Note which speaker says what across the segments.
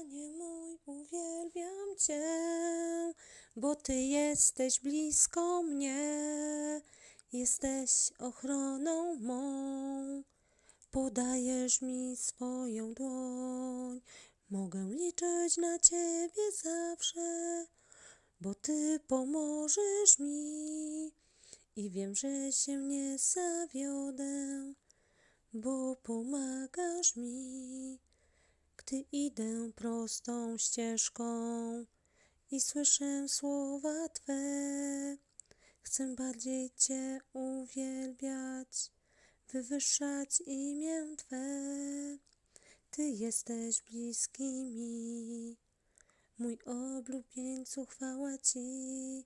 Speaker 1: Panie mój, uwielbiam Cię, bo Ty jesteś blisko mnie, jesteś ochroną mą. Podajesz mi swoją dłoń, mogę liczyć na Ciebie zawsze, bo Ty pomożesz mi. I wiem, że się nie zawiodę, bo pomagasz mi, gdy idę prostą ścieżką i słyszę słowa Twe. Chcę bardziej Cię uwielbiać, wywyższać imię Twe. Ty jesteś bliski mi, mój oblubieńcu, chwała Ci,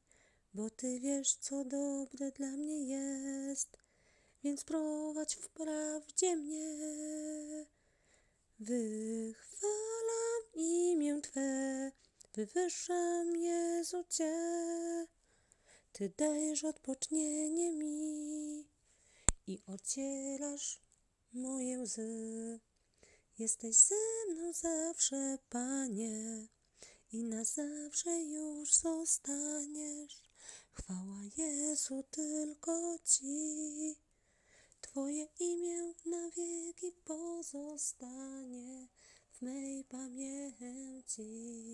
Speaker 1: bo Ty wiesz, co dobre dla mnie jest, więc prowadź w prawdzie mnie. Twe, wywyższam Jezu Cię. Ty dajesz odpocznienie mi i odcielasz moje łzy. Jesteś ze mną zawsze, Panie, i na zawsze już zostaniesz. Chwała Jezu tylko Ci. Twoje imię na wieki pozostanie w mej pamięci.